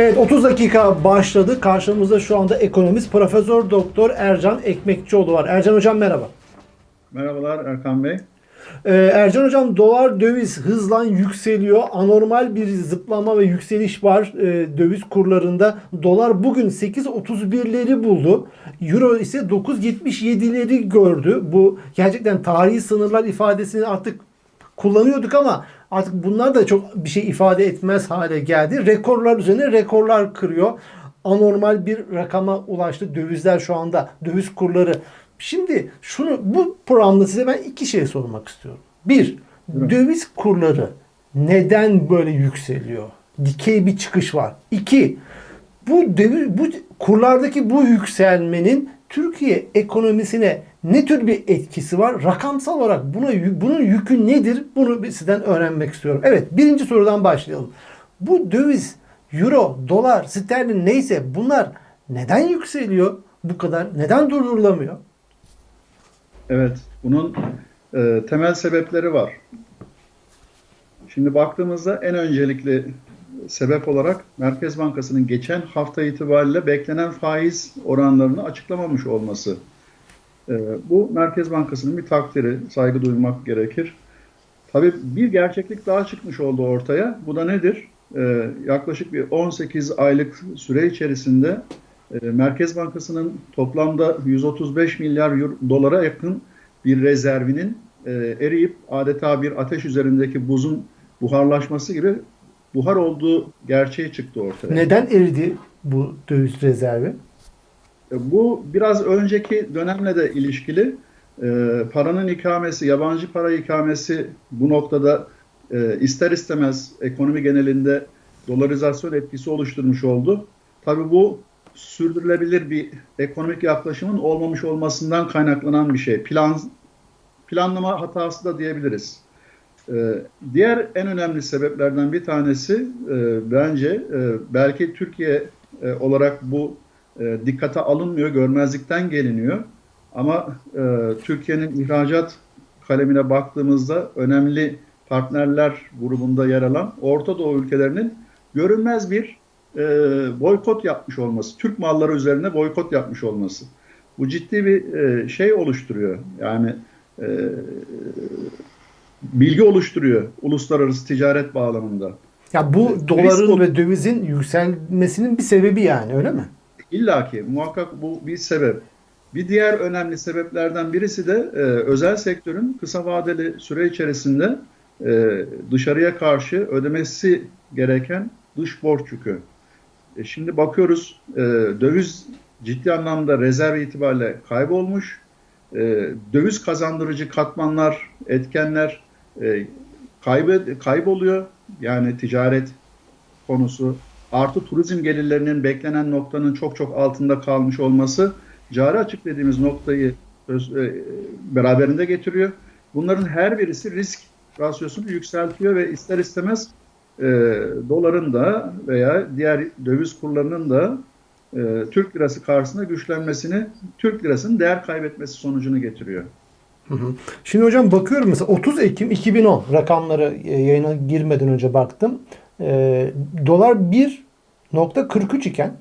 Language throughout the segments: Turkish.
Evet 30 dakika başladı. Karşımızda şu anda ekonomist Profesör Doktor Ercan Ekmekçioğlu var. Ercan hocam merhaba. Merhabalar Erkan Bey. Ee, Ercan hocam dolar döviz hızla yükseliyor. Anormal bir zıplama ve yükseliş var e, döviz kurlarında. Dolar bugün 8.31'leri buldu. Euro ise 9.77'leri gördü. Bu gerçekten tarihi sınırlar ifadesini artık kullanıyorduk ama artık bunlar da çok bir şey ifade etmez hale geldi. Rekorlar üzerine rekorlar kırıyor. Anormal bir rakama ulaştı dövizler şu anda. Döviz kurları. Şimdi şunu bu programda size ben iki şey sormak istiyorum. Bir, döviz kurları neden böyle yükseliyor? Dikey bir çıkış var. İki, bu döviz, bu kurlardaki bu yükselmenin Türkiye ekonomisine ne tür bir etkisi var? Rakamsal olarak buna bunun yükü nedir? Bunu sizden öğrenmek istiyorum. Evet, birinci sorudan başlayalım. Bu döviz, euro, dolar, sterlin neyse bunlar neden yükseliyor bu kadar? Neden durdurulamıyor? Evet, bunun e, temel sebepleri var. Şimdi baktığımızda en öncelikli sebep olarak Merkez Bankası'nın geçen hafta itibariyle beklenen faiz oranlarını açıklamamış olması. E, bu Merkez Bankası'nın bir takdiri, saygı duymak gerekir. Tabii bir gerçeklik daha çıkmış oldu ortaya. Bu da nedir? E, yaklaşık bir 18 aylık süre içerisinde e, Merkez Bankası'nın toplamda 135 milyar dolara yakın bir rezervinin e, eriyip adeta bir ateş üzerindeki buzun buharlaşması gibi buhar olduğu gerçeği çıktı ortaya. Neden eridi bu döviz rezervi? E, Bu biraz önceki dönemle de ilişkili. E, paranın ikamesi, yabancı para ikamesi bu noktada e, ister istemez ekonomi genelinde dolarizasyon etkisi oluşturmuş oldu. Tabii bu sürdürülebilir bir ekonomik yaklaşımın olmamış olmasından kaynaklanan bir şey. Plan planlama hatası da diyebiliriz. Ee, diğer en önemli sebeplerden bir tanesi e, bence e, belki Türkiye e, olarak bu dikkate alınmıyor, görmezlikten geliniyor. Ama Türkiye'nin ihracat kalemine baktığımızda önemli partnerler grubunda yer alan Orta Doğu ülkelerinin görünmez bir boykot yapmış olması, Türk malları üzerine boykot yapmış olması. Bu ciddi bir şey oluşturuyor. Yani bilgi oluşturuyor uluslararası ticaret bağlamında. Ya bu Evet, doların ve dövizin yükselmesinin bir sebebi yani öyle mi? İlla ki muhakkak bu bir sebep. Bir diğer önemli sebeplerden birisi de e, özel sektörün kısa vadeli süre içerisinde e, dışarıya karşı ödemesi gereken dış borç yükü. E, şimdi bakıyoruz e, döviz ciddi anlamda rezerv itibariyle kaybolmuş. E, döviz kazandırıcı katmanlar, etkenler e, kayboluyor. Yani ticaret konusu artı turizm gelirlerinin beklenen noktanın çok çok altında kalmış olması cari açık dediğimiz noktayı öz- e, beraberinde getiriyor. Bunların her birisi risk rasyosunu yükseltiyor ve ister istemez e, doların da veya diğer döviz kurlarının da e, Türk lirası karşısında güçlenmesini, Türk lirasının değer kaybetmesi sonucunu getiriyor. Hı hı. Şimdi hocam bakıyorum mesela 30 Ekim 2010 rakamları e, yayına girmeden önce baktım. E, dolar 1.43 iken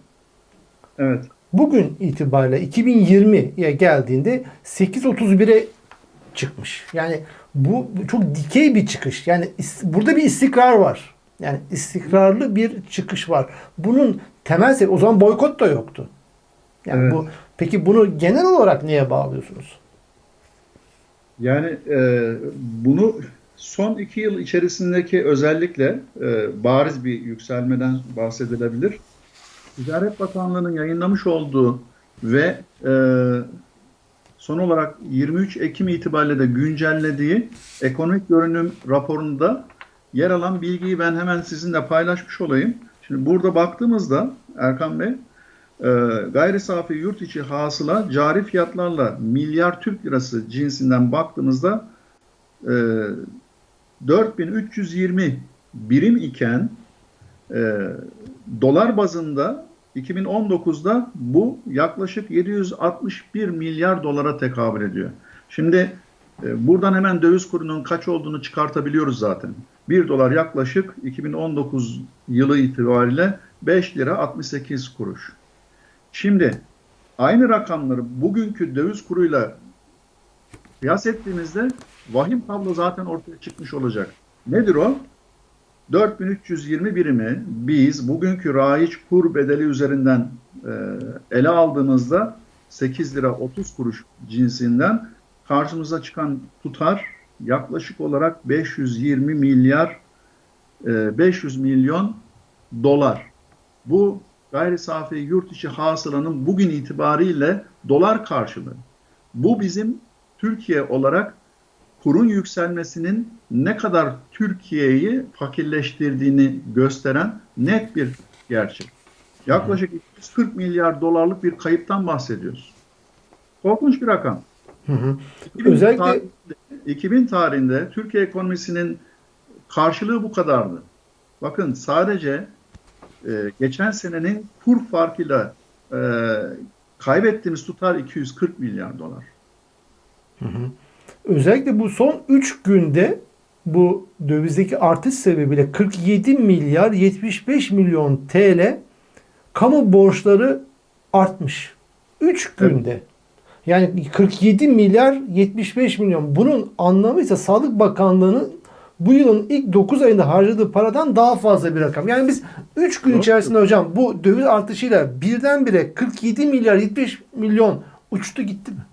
Evet. bugün itibariyle 2020'ye geldiğinde 8.31'e çıkmış. Yani bu çok dikey bir çıkış. Yani burada bir istikrar var. Yani istikrarlı bir çıkış var. Bunun temel sebebi o zaman boykot da yoktu. Yani Evet. bu peki bunu genel olarak niye bağlıyorsunuz? Yani e, bunu son iki yıl içerisindeki özellikle e, bariz bir yükselmeden bahsedilebilir. Ticaret Bakanlığı'nın yayınlamış olduğu ve e, son olarak 23 Ekim itibariyle de güncellediği ekonomik görünüm raporunda yer alan bilgiyi ben hemen sizinle paylaşmış olayım. Şimdi burada baktığımızda Erkan Bey, gayri safi yurt içi hasıla cari fiyatlarla milyar Türk lirası cinsinden baktığımızda e, 4320 birim iken e, dolar bazında 2019'da bu yaklaşık 761 milyar dolara tekabül ediyor. Şimdi e, buradan hemen döviz kurunun kaç olduğunu çıkartabiliyoruz zaten. 1 dolar yaklaşık 2019 yılı itibariyle 5 lira 68 kuruş. Şimdi aynı rakamları bugünkü döviz kuruyla kıyas ettiğimizde vahim tablo zaten ortaya çıkmış olacak. Nedir o? 4320 birimi biz bugünkü raiç kur bedeli üzerinden e, ele aldığımızda 8 lira 30 kuruş cinsinden karşımıza çıkan tutar yaklaşık olarak 520 milyar e, 500 milyon dolar. Bu gayri safi yurt içi hasılanın bugün itibariyle dolar karşılığı. Bu bizim Türkiye olarak kurun yükselmesinin ne kadar Türkiye'yi fakirleştirdiğini gösteren net bir gerçek. Yaklaşık 240 milyar dolarlık bir kayıptan bahsediyoruz. Korkunç bir rakam. Hı hı. 2000 Özellikle- tarihinde, 2000 tarihinde Türkiye ekonomisinin karşılığı bu kadardı. Bakın sadece e, geçen senenin kur farkıyla e, kaybettiğimiz tutar 240 milyar dolar. Özellikle bu son 3 günde bu dövizdeki artış sebebiyle 47 milyar 75 milyon TL kamu borçları artmış. 3 günde. Yani 47 milyar 75 milyon. Bunun anlamı ise Sağlık Bakanlığı'nın bu yılın ilk 9 ayında harcadığı paradan daha fazla bir rakam. Yani biz 3 gün içerisinde hocam bu döviz artışıyla birdenbire 47 milyar 70 milyon uçtu gitti mi?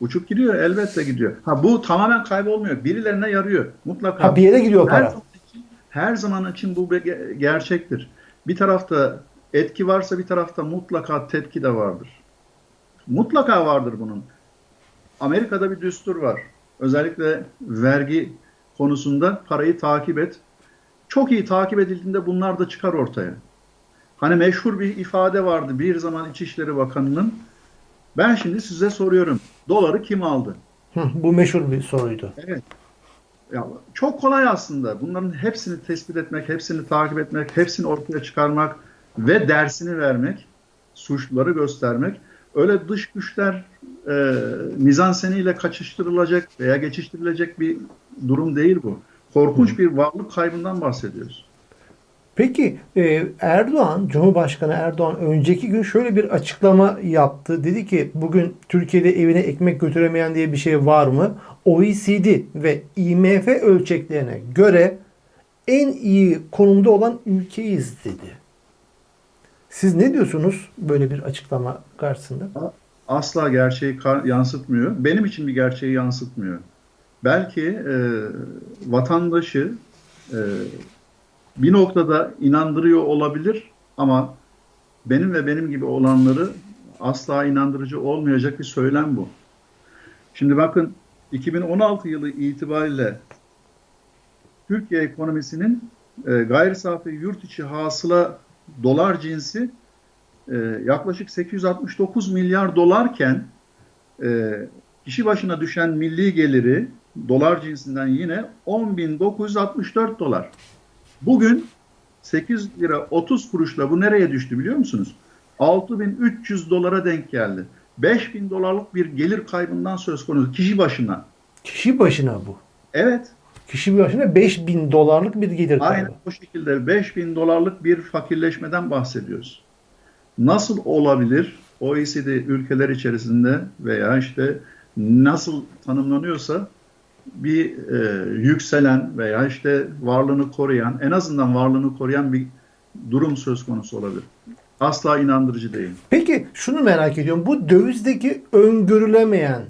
Uçup gidiyor, elbette gidiyor. Ha bu tamamen kaybolmuyor. Birilerine yarıyor. Mutlaka. Ha bir yere gidiyor her para. zaman için, her zaman için bu gerçektir. Bir tarafta etki varsa bir tarafta mutlaka tepki de vardır. Mutlaka vardır bunun. Amerika'da bir düstur var. Özellikle vergi konusunda parayı takip et. Çok iyi takip edildiğinde bunlar da çıkar ortaya. Hani meşhur bir ifade vardı bir zaman İçişleri Bakanı'nın. Ben şimdi size soruyorum. Doları kim aldı? Hı, bu meşhur bir soruydu. Evet. Ya, çok kolay aslında. Bunların hepsini tespit etmek, hepsini takip etmek, hepsini ortaya çıkarmak ve dersini vermek, suçluları göstermek. Öyle dış güçler e, mizanseniyle kaçıştırılacak veya geçiştirilecek bir durum değil bu. Korkunç bir varlık kaybından bahsediyoruz. Peki e, Erdoğan, Cumhurbaşkanı Erdoğan önceki gün şöyle bir açıklama yaptı. Dedi ki bugün Türkiye'de evine ekmek götüremeyen diye bir şey var mı? OECD ve IMF ölçeklerine göre en iyi konumda olan ülkeyiz dedi. Siz ne diyorsunuz böyle bir açıklama karşısında? Asla gerçeği yansıtmıyor. Benim için bir gerçeği yansıtmıyor. Belki e, vatandaşı e, bir noktada inandırıyor olabilir ama benim ve benim gibi olanları asla inandırıcı olmayacak bir söylem bu. Şimdi bakın 2016 yılı itibariyle Türkiye ekonomisinin e, gayri safi yurt içi hasıla dolar cinsi e, yaklaşık 869 milyar dolarken e, kişi başına düşen milli geliri dolar cinsinden yine 10.964 dolar. Bugün 8 lira 30 kuruşla bu nereye düştü biliyor musunuz? 6300 dolara denk geldi. 5000 dolarlık bir gelir kaybından söz konusu kişi başına. Kişi başına bu. Evet, Kişi başına 5000 dolarlık bir gelir kaybı. aynen o şekilde 5000 dolarlık bir fakirleşmeden bahsediyoruz. Nasıl olabilir OECD ülkeler içerisinde veya işte nasıl tanımlanıyorsa bir e, yükselen veya işte varlığını koruyan, en azından varlığını koruyan bir durum söz konusu olabilir. Asla inandırıcı değil. Peki şunu merak ediyorum. Bu dövizdeki öngörülemeyen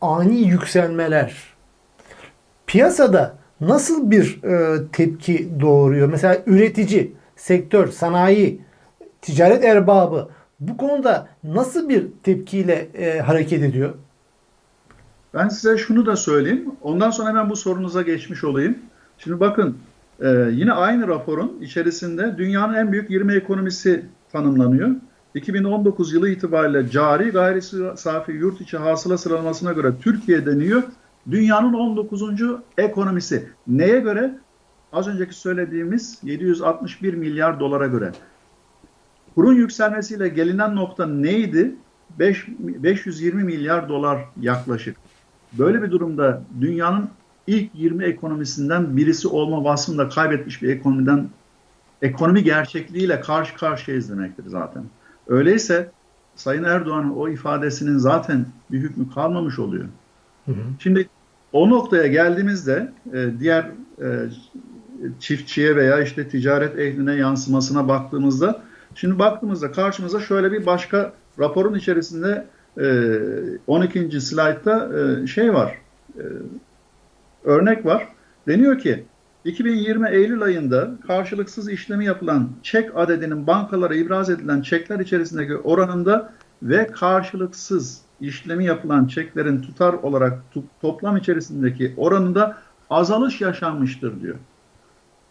ani yükselmeler piyasada nasıl bir e, tepki doğuruyor? Mesela üretici, sektör, sanayi, ticaret erbabı bu konuda nasıl bir tepkiyle e, hareket ediyor? Ben size şunu da söyleyeyim. Ondan sonra hemen bu sorunuza geçmiş olayım. Şimdi bakın e, yine aynı raporun içerisinde dünyanın en büyük 20 ekonomisi tanımlanıyor. 2019 yılı itibariyle cari gayri safi yurt içi hasıla sıralamasına göre Türkiye deniyor. Dünyanın 19. ekonomisi. Neye göre? Az önceki söylediğimiz 761 milyar dolara göre. Kurun yükselmesiyle gelinen nokta neydi? 5, 520 milyar dolar yaklaşık. Böyle bir durumda dünyanın ilk 20 ekonomisinden birisi olma vasfını da kaybetmiş bir ekonomiden ekonomi gerçekliğiyle karşı karşıyayız demektir zaten. Öyleyse Sayın Erdoğan'ın o ifadesinin zaten bir hükmü kalmamış oluyor. Hı hı. Şimdi o noktaya geldiğimizde e, diğer e, çiftçiye veya işte ticaret ehline yansımasına baktığımızda şimdi baktığımızda karşımıza şöyle bir başka raporun içerisinde e, 12. slaytta e, şey var e, örnek var. Deniyor ki 2020 Eylül ayında karşılıksız işlemi yapılan çek adedinin bankalara ibraz edilen çekler içerisindeki oranında ve karşılıksız işlemi yapılan çeklerin tutar olarak toplam içerisindeki oranında azalış yaşanmıştır diyor.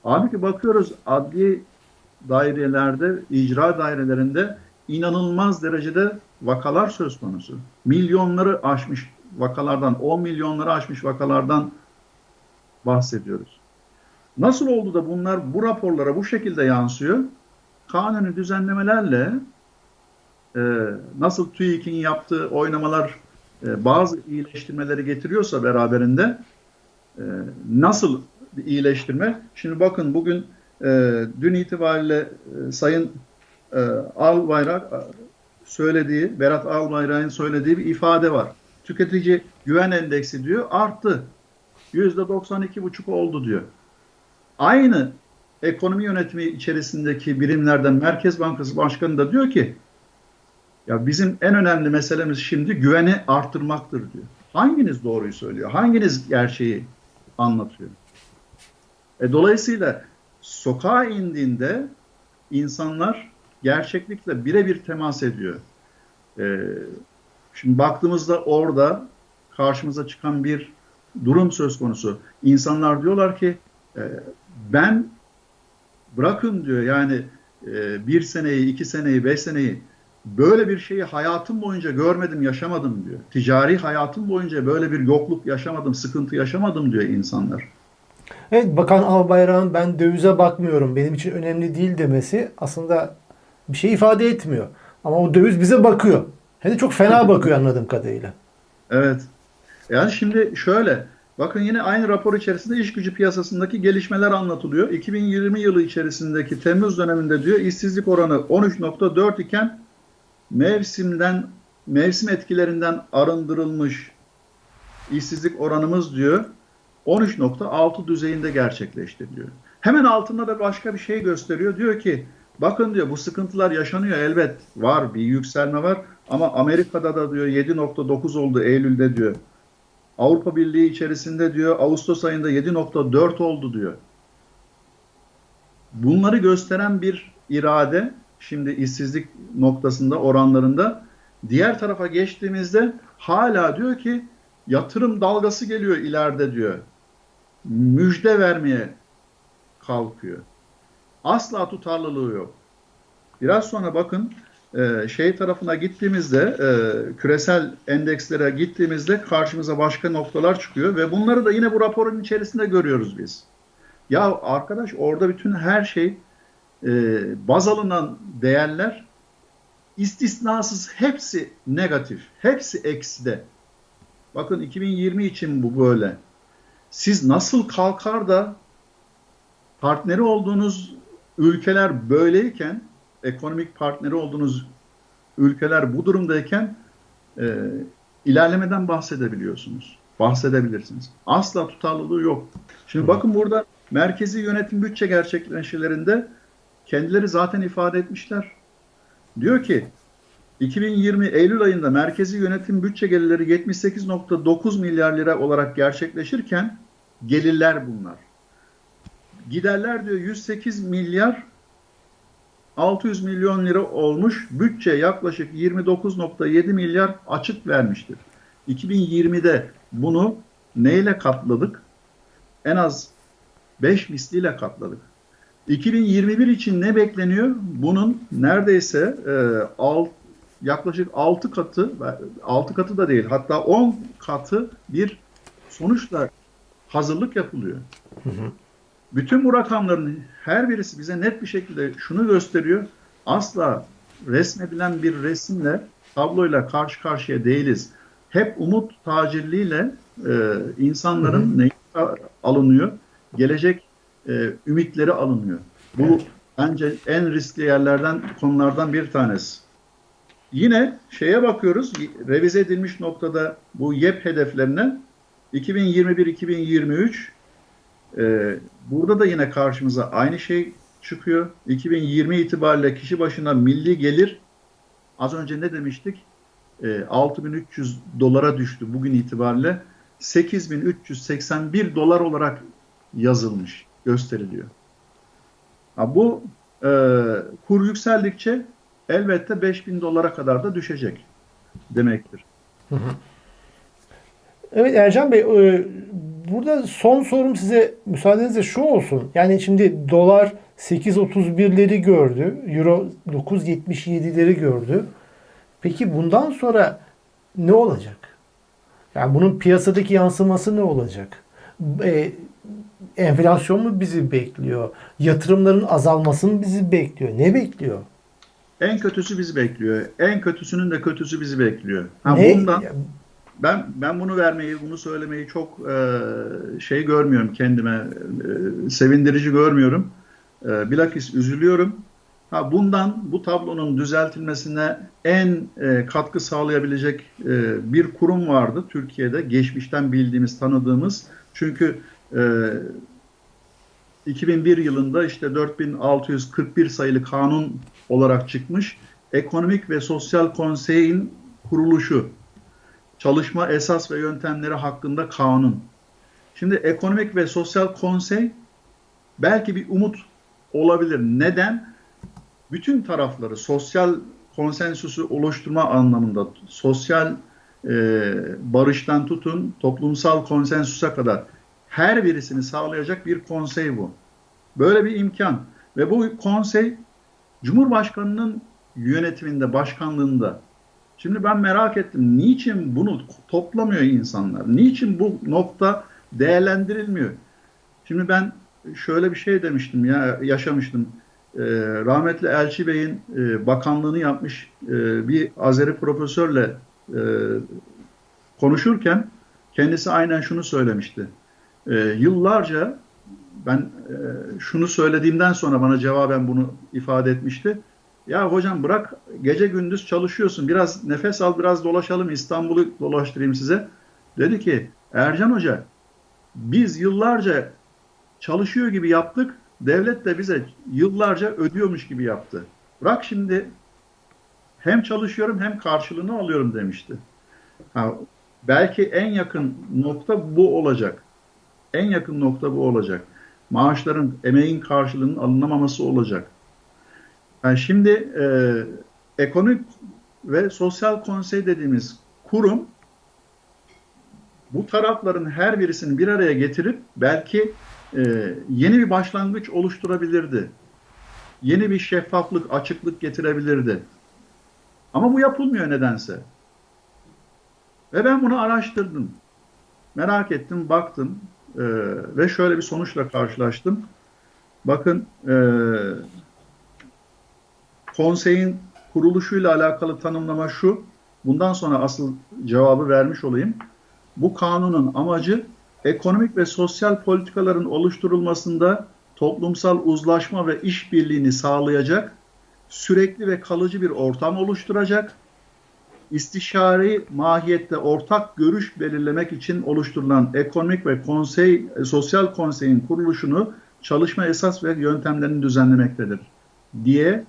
Halbuki bakıyoruz adli dairelerde, icra dairelerinde inanılmaz derecede vakalar söz konusu. Milyonları aşmış vakalardan, 10 milyonları aşmış vakalardan bahsediyoruz. Nasıl oldu da bunlar bu raporlara bu şekilde yansıyor? Kanuni düzenlemelerle e, nasıl TÜİK'in yaptığı oynamalar e, bazı iyileştirmeleri getiriyorsa beraberinde e, nasıl bir iyileştirme? Şimdi bakın bugün e, dün itibariyle e, Sayın e, Albayrak e, söylediği, Berat Albayrak'ın söylediği bir ifade var. Tüketici güven endeksi diyor arttı. %92,5 oldu diyor. Aynı ekonomi yönetimi içerisindeki birimlerden Merkez Bankası Başkanı da diyor ki ya bizim en önemli meselemiz şimdi güveni arttırmaktır diyor. Hanginiz doğruyu söylüyor? Hanginiz gerçeği anlatıyor? E, dolayısıyla sokağa indiğinde insanlar gerçeklikle birebir temas ediyor. E, şimdi baktığımızda orada karşımıza çıkan bir durum söz konusu. İnsanlar diyorlar ki e, ben bırakın diyor yani e, bir seneyi, iki seneyi, beş seneyi böyle bir şeyi hayatım boyunca görmedim, yaşamadım diyor. Ticari hayatım boyunca böyle bir yokluk yaşamadım, sıkıntı yaşamadım diyor insanlar. Evet Bakan Albayrak'ın ben dövize bakmıyorum benim için önemli değil demesi aslında bir şey ifade etmiyor. Ama o döviz bize bakıyor. Hem de çok fena bakıyor anladığım kadarıyla. Evet. Yani şimdi şöyle, bakın yine aynı rapor içerisinde iş gücü piyasasındaki gelişmeler anlatılıyor. 2020 yılı içerisindeki Temmuz döneminde diyor işsizlik oranı 13.4 iken mevsimden mevsim etkilerinden arındırılmış işsizlik oranımız diyor 13.6 düzeyinde gerçekleşti. Hemen altında da başka bir şey gösteriyor. Diyor ki bakın diyor bu sıkıntılar yaşanıyor elbet var bir yükselme var ama Amerika'da da diyor 7.9 oldu Eylül'de diyor. Avrupa Birliği içerisinde diyor Ağustos ayında 7.4 oldu diyor. Bunları gösteren bir irade şimdi işsizlik noktasında oranlarında diğer tarafa geçtiğimizde hala diyor ki yatırım dalgası geliyor ileride diyor. Müjde vermeye kalkıyor. Asla tutarlılığı yok. Biraz sonra bakın e, şey tarafına gittiğimizde e, küresel endekslere gittiğimizde karşımıza başka noktalar çıkıyor ve bunları da yine bu raporun içerisinde görüyoruz biz. Ya arkadaş orada bütün her şey e, baz alınan değerler istisnasız hepsi negatif, hepsi ekside. Bakın 2020 için bu böyle. Siz nasıl kalkar da partneri olduğunuz ülkeler böyleyken, ekonomik partneri olduğunuz ülkeler bu durumdayken e, ilerlemeden bahsedebiliyorsunuz. Bahsedebilirsiniz. Asla tutarlılığı yok. Şimdi bakın burada merkezi yönetim bütçe gerçekleşmelerinde kendileri zaten ifade etmişler. Diyor ki 2020 Eylül ayında merkezi yönetim bütçe gelirleri 78.9 milyar lira olarak gerçekleşirken gelirler bunlar. Giderler diyor 108 milyar 600 milyon lira olmuş. Bütçe yaklaşık 29.7 milyar açık vermiştir. 2020'de bunu neyle katladık? En az 5 misliyle katladık. 2021 için ne bekleniyor? Bunun neredeyse e, yaklaşık 6 katı, 6 katı da değil hatta 10 katı bir sonuçla hazırlık yapılıyor. Hı hı. Bütün bu rakamların her birisi bize net bir şekilde şunu gösteriyor. Asla resmedilen bir resimle, tabloyla karşı karşıya değiliz. Hep umut tacirliğiyle e, insanların neyi alınıyor? Gelecek e, ümitleri alınıyor. Bu Evet. bence en riskli yerlerden konulardan bir tanesi. Yine şeye bakıyoruz, revize edilmiş noktada bu YEP hedeflerine 2021-2023 e, burada da yine karşımıza aynı şey çıkıyor. 2020 itibariyle kişi başına milli gelir az önce ne demiştik? E, 6300 dolara düştü bugün itibariyle. 8381 dolar olarak yazılmış, gösteriliyor. Ha, bu e, kur yükseldikçe elbette 5000 dolara kadar da düşecek demektir. Evet Ercan Bey, e, burada son sorum size müsaadenizle şu olsun. Yani şimdi dolar 8.31'leri gördü, euro 9.77'leri gördü. Peki bundan sonra ne olacak? Yani bunun piyasadaki yansıması ne olacak? E, enflasyon mu bizi bekliyor? Yatırımların azalması mı bizi bekliyor? Ne bekliyor? En kötüsü bizi bekliyor. En kötüsünün de kötüsü bizi bekliyor. Ha, ne? bundan ben ben bunu vermeyi, bunu söylemeyi çok e, şey görmüyorum kendime, e, sevindirici görmüyorum. E, bilakis üzülüyorum. Ha, bundan bu tablonun düzeltilmesine en e, katkı sağlayabilecek e, bir kurum vardı Türkiye'de geçmişten bildiğimiz, tanıdığımız. Çünkü e, 2001 yılında işte 4641 sayılı kanun olarak çıkmış. Ekonomik ve Sosyal Konsey'in kuruluşu. Çalışma esas ve yöntemleri hakkında kanun. Şimdi Ekonomik ve Sosyal Konsey belki bir umut olabilir. Neden? Bütün tarafları sosyal konsensüsü oluşturma anlamında sosyal e, barıştan tutun toplumsal konsensüse kadar her birisini sağlayacak bir konsey bu. Böyle bir imkan ve bu konsey Cumhurbaşkanının yönetiminde, başkanlığında. Şimdi ben merak ettim. Niçin bunu toplamıyor insanlar? Niçin bu nokta değerlendirilmiyor? Şimdi ben şöyle bir şey demiştim ya yaşamıştım. Ee, rahmetli Elçi Bey'in e, bakanlığını yapmış e, bir Azeri profesörle e, konuşurken kendisi aynen şunu söylemişti. E, yıllarca ben e, şunu söylediğimden sonra bana cevaben bunu ifade etmişti. Ya hocam bırak gece gündüz çalışıyorsun. Biraz nefes al, biraz dolaşalım. İstanbul'u dolaştırayım size. Dedi ki Ercan Hoca biz yıllarca çalışıyor gibi yaptık. Devlet de bize yıllarca ödüyormuş gibi yaptı. Bırak şimdi hem çalışıyorum hem karşılığını alıyorum demişti. Ha, belki en yakın nokta bu olacak. En yakın nokta bu olacak. Maaşların, emeğin karşılığının alınamaması olacak. Yani şimdi e, ekonomik ve sosyal konsey dediğimiz kurum bu tarafların her birisini bir araya getirip belki e, yeni bir başlangıç oluşturabilirdi. Yeni bir şeffaflık, açıklık getirebilirdi. Ama bu yapılmıyor nedense. Ve ben bunu araştırdım. Merak ettim, baktım e, ve şöyle bir sonuçla karşılaştım. Bakın e, konseyin kuruluşuyla alakalı tanımlama şu. Bundan sonra asıl cevabı vermiş olayım. Bu kanunun amacı ekonomik ve sosyal politikaların oluşturulmasında toplumsal uzlaşma ve işbirliğini sağlayacak, sürekli ve kalıcı bir ortam oluşturacak, istişari mahiyette ortak görüş belirlemek için oluşturulan ekonomik ve konsey, sosyal konseyin kuruluşunu çalışma esas ve yöntemlerini düzenlemektedir diye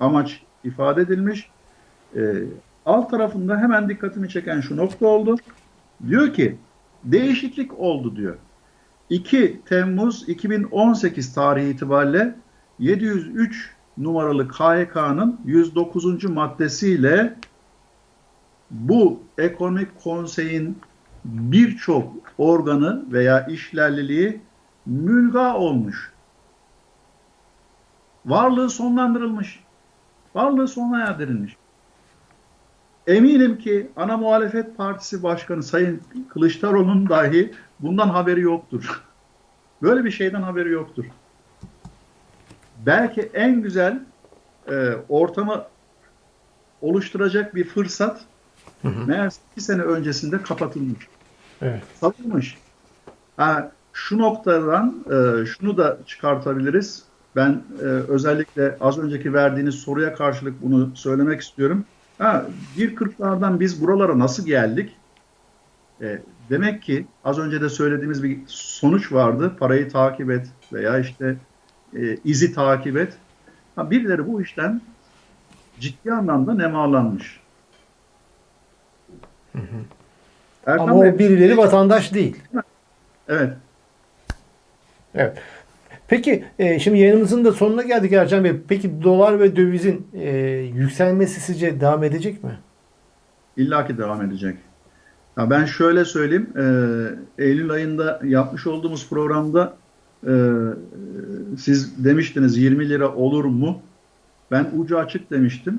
amaç ifade edilmiş. Ee, alt tarafında hemen dikkatimi çeken şu nokta oldu. Diyor ki değişiklik oldu diyor. 2 Temmuz 2018 tarihi itibariyle 703 numaralı KHK'nın 109. maddesiyle bu ekonomik konseyin birçok organı veya işlerliliği mülga olmuş. Varlığı sonlandırılmış. Varlığı sona erdirilmiş. Eminim ki ana muhalefet partisi başkanı Sayın Kılıçdaroğlu'nun dahi bundan haberi yoktur. Böyle bir şeyden haberi yoktur. Belki en güzel e, ortamı oluşturacak bir fırsat hı hı. meğer iki sene öncesinde kapatılmış. Evet. Satılmış. Ha, şu noktadan e, şunu da çıkartabiliriz. Ben e, özellikle az önceki verdiğiniz soruya karşılık bunu söylemek istiyorum. Ha, 1.40'lardan biz buralara nasıl geldik? E, demek ki az önce de söylediğimiz bir sonuç vardı. Parayı takip et veya işte e, izi takip et. Ha, birileri bu işten ciddi anlamda nemalanmış. Erkan Ama Bey, o birileri vatandaş değil. evet. Evet. Peki e, şimdi yayınımızın da sonuna geldik Ercan Bey. Peki dolar ve dövizin e, yükselmesi sizce devam edecek mi? İlla ki devam edecek. Ya ben şöyle söyleyeyim, e, Eylül ayında yapmış olduğumuz programda e, siz demiştiniz 20 lira olur mu? Ben ucu açık demiştim.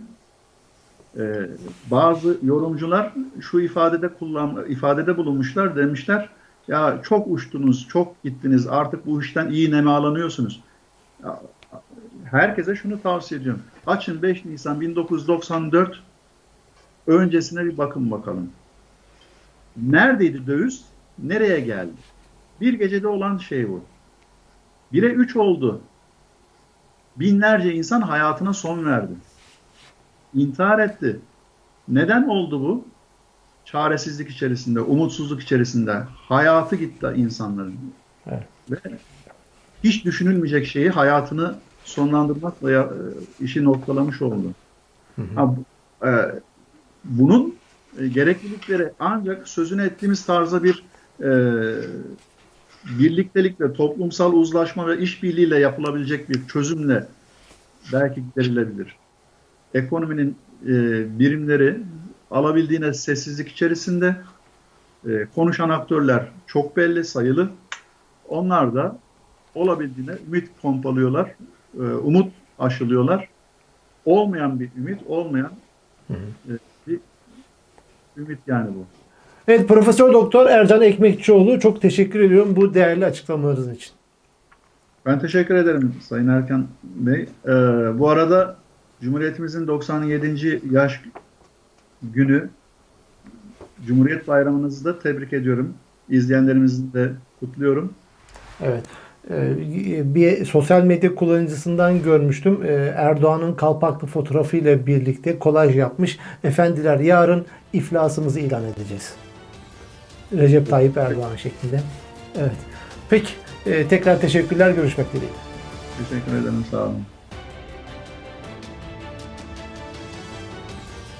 E, bazı yorumcular şu ifadede kullan ifadede bulunmuşlar demişler ya çok uçtunuz, çok gittiniz, artık bu işten iyi nemalanıyorsunuz. Ya, herkese şunu tavsiye ediyorum. Açın 5 Nisan 1994 öncesine bir bakın bakalım. Neredeydi döviz? Nereye geldi? Bir gecede olan şey bu. 1'e 3 oldu. Binlerce insan hayatına son verdi. İntihar etti. Neden oldu bu? Çaresizlik içerisinde, umutsuzluk içerisinde. Hayatı gitti insanların. Evet. Ve hiç düşünülmeyecek şeyi hayatını sonlandırmakla ya- e, işi noktalamış oldu. Ha, bu- e, bunun e, gereklilikleri ancak sözünü ettiğimiz tarzda bir e, birliktelikle, toplumsal uzlaşma ve işbirliğiyle yapılabilecek bir çözümle belki giderilebilir. Ekonominin e, birimleri alabildiğine sessizlik içerisinde e, konuşan aktörler çok belli, sayılı. Onlar da olabildiğine ümit pompalıyorlar, e, umut aşılıyorlar. Olmayan bir ümit, olmayan e, bir ümit yani bu. Evet Profesör Doktor Ercan Ekmekçioğlu çok teşekkür ediyorum bu değerli açıklamalarınız için. Ben teşekkür ederim Sayın Erkan Bey. Ee, bu arada Cumhuriyetimizin 97. yaş günü Cumhuriyet Bayramınızı da tebrik ediyorum. İzleyenlerimizi de kutluyorum. Evet. Ee, Bir sosyal medya kullanıcısından görmüştüm. Ee, Erdoğan'ın kalpaklı fotoğrafıyla birlikte kolaj yapmış. Efendiler yarın iflasımızı ilan edeceğiz. Recep Tayyip Erdoğan şeklinde. Evet. Peki. e, Tekrar teşekkürler. Görüşmek dileğiyle. Teşekkür ederim. Sağ olun.